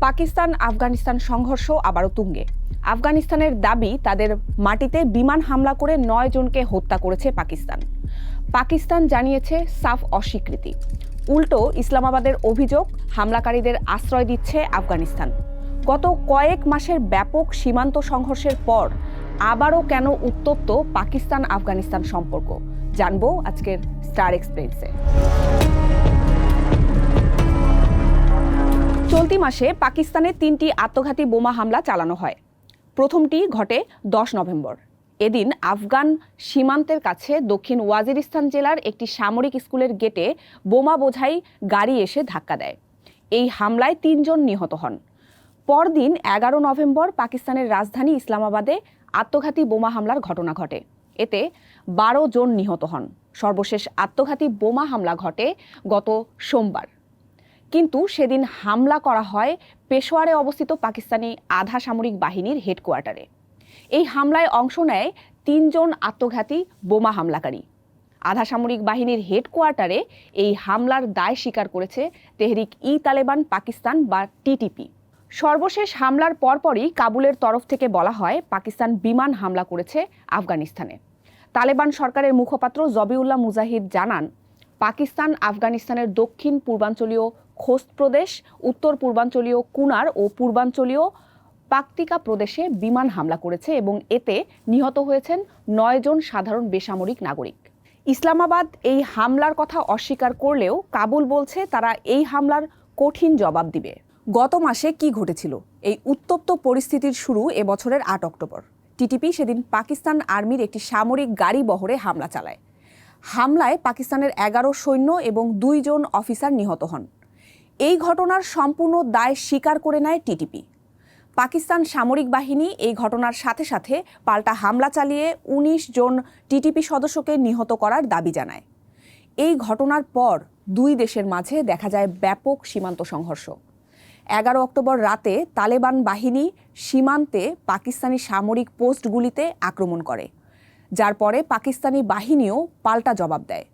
পাকিস্তান আফগানিস্তান সংঘর্ষ আবারও তুঙ্গে। আফগানিস্তানের দাবি, তাদের মাটিতে বিমান হামলা করে নয় জনকে হত্যা করেছে পাকিস্তান। পাকিস্তান জানিয়েছে সাফ অস্বীকৃতি। উল্টো ইসলামাবাদের অভিযোগ, হামলাকারীদের আশ্রয় দিচ্ছে আফগানিস্তান। গত কয়েক মাসের ব্যাপক সীমান্ত সংঘর্ষের পর আবারও কেন উত্তপ্ত পাকিস্তান আফগানিস্তান সম্পর্ক? জানব আজকের স্টার এক্সপ্রেসে। চলতি মাসে পাকিস্তানে তিনটি আত্মঘাতী বোমা হামলা চালানো হয়। প্রথমটি ঘটে দশ নভেম্বর। এদিন আফগান সীমান্তের কাছে দক্ষিণ ওয়াজিরিস্তান জেলার একটি সামরিক স্কুলের গেটে বোমা বোঝাই গাড়ি এসে ধাক্কা দেয়। এই হামলায় তিনজন নিহত হন। পরদিন এগারো নভেম্বর পাকিস্তানের রাজধানী ইসলামাবাদে আত্মঘাতী বোমা হামলার ঘটনা ঘটে। এতে বারো জন নিহত হন। সর্বশেষ আত্মঘাতী বোমা হামলা ঘটে গত সোমবার। কিন্তু সেদিন হামলা করা হয় পেশোয়ারে অবস্থিত পাকিস্তানি আধা সামরিক বাহিনীর হেডকোয়ার্টারে। এই হামলায় অংশ নেয় তিনজন আত্মঘাতী বোমা হামলাকারী। আধা সামরিক বাহিনীর হেডকোয়ার্টারে এই হামলার দায় স্বীকার করেছে তেহরিক ই তালেবান পাকিস্তান বা টিটিপি সর্বশেষ হামলার পরপরই কাবুলের তরফ থেকে বলা হয় পাকিস্তান বিমান হামলা করেছে আফগানিস্তানে। তালেবান সরকারের মুখপাত্র জবিউল্লাহ মুজাহিদ জানান, পাকিস্তান আফগানিস্তানের দক্ষিণ পূর্বাঞ্চলীয় খোস্ত প্রদেশ, উত্তর পূর্বাঞ্চলীয় কুনার ও পূর্বাঞ্চলীয় পাকতিকা প্রদেশে বিমান হামলা করেছে এবং এতে নিহত হয়েছেন নয়জন সাধারণ বেসামরিক নাগরিক। ইসলামাবাদ এই হামলার কথা অস্বীকার করলেও কাবুল বলছে তারা এই হামলার কঠিন জবাব দিবে। গত মাসে কি ঘটেছিল? এই উত্তপ্ত পরিস্থিতির শুরু এবছরের আট অক্টোবর। টিটিপি সেদিন পাকিস্তান আর্মির একটি সামরিক গাড়ি বহরে হামলা চালায়। হামলায় পাকিস্তানের এগারো সৈন্য এবং দুইজন অফিসার নিহত হন। এই ঘটনার সম্পূর্ণ দায় স্বীকার করে নেয় টিটিপি। পাকিস্তান সামরিক বাহিনী এই ঘটনার সাথে সাথে পাল্টা হামলা চালিয়ে ১৯ জন টিটিপি সদস্যকে নিহত করার দাবি জানায়। এই ঘটনার পর দুই দেশের মাঝে দেখা যায় ব্যাপক সীমান্ত সংঘর্ষ। এগারো অক্টোবর রাতে তালেবান বাহিনী সীমান্তে পাকিস্তানি সামরিক পোস্টগুলিতে আক্রমণ করে, যার পরে পাকিস্তানি বাহিনীও পাল্টা জবাব দেয়।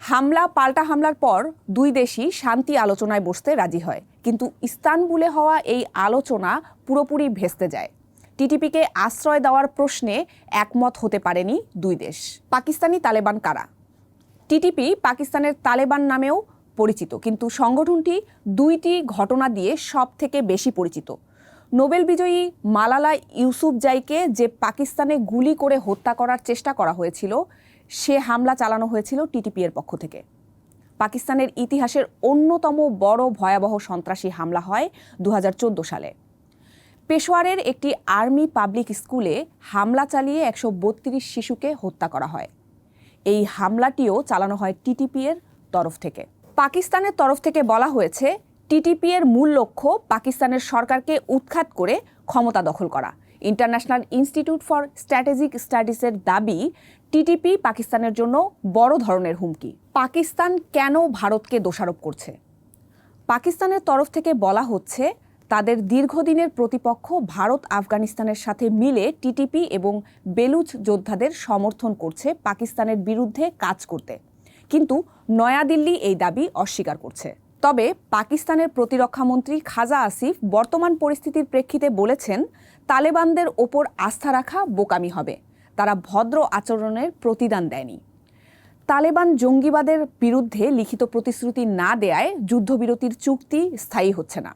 হামলা, পাল্টা হামলার পর দুই দেশই শান্তি আলোচনায় বসতে রাজি হয়। কিন্তু ইস্তানবুলে হওয়া এই আলোচনা পুরোপুরি ভেস্তে যায়। টিটিপিকে আশ্রয় দেওয়ার প্রশ্নে একমত হতে পারেনি দুই দেশ। পাকিস্তানি তালেবান কারা? টিটিপি পাকিস্তানের তালেবান নামেও পরিচিত, কিন্তু সংগঠনটি দুইটি ঘটনা দিয়ে সব থেকে বেশি পরিচিত। নোবেল বিজয়ী মালালা ইউসুফজাইকে যে পাকিস্তানে গুলি করে হত্যা করার চেষ্টা করা হয়েছিল সে হামলা চালানো হয়েছিল টিটিপি এর পক্ষ থেকে। পাকিস্তানের ইতিহাসের অন্যতম বড় ভয়াবহ সন্ত্রাসী হামলা হয় দু হাজার চোদ্দ সালে। পেশোয়ারের একটি আর্মি পাবলিক স্কুলে হামলা চালিয়ে একশো বত্রিশ শিশুকে হত্যা করা হয়। এই হামলাটিও চালানো হয় টিটিপি এর তরফ থেকে। পাকিস্তানের তরফ থেকে বলা হয়েছে, টিটিপি এর মূল লক্ষ্য পাকিস্তানের সরকারকে উৎখাত করে ক্ষমতা দখল করা। ইন্টারন্যাশনাল ইনস্টিটিউট ফর স্ট্র্যাটেজিক স্টাডিজের দাবি, টিটিপি পাকিস্তানের জন্য বড় ধরনের হুমকি। পাকিস্তান কেন ভারতকে দোষারোপ করছে? পাকিস্তানের তরফ থেকে বলা হচ্ছে, তাদের দীর্ঘদিনের প্রতিপক্ষ ভারত আফগানিস্তানের সাথে মিলে টিটিপি এবং বেলুচ যোদ্ধাদের সমর্থন করছে পাকিস্তানের বিরুদ্ধে কাজ করতে। কিন্তু নয়াদিল্লি এই দাবি অস্বীকার করছে। তবে পাকিস্তানের প্রতিরক্ষামন্ত্রী খাজা আসিফ বর্তমান পরিস্থিতির প্রেক্ষিতে বলেছেন, তালেবানদের ওপর আস্থা রাখা বোকামি হবে। তারা ভদ্র আচরণের প্রতিদান দেয়নি। তালেবান জঙ্গিবাদের বিরুদ্ধে লিখিত প্রতিশ্রুতি না দেয়ায় যুদ্ধবিরতির চুক্তি স্থায়ী হচ্ছে না।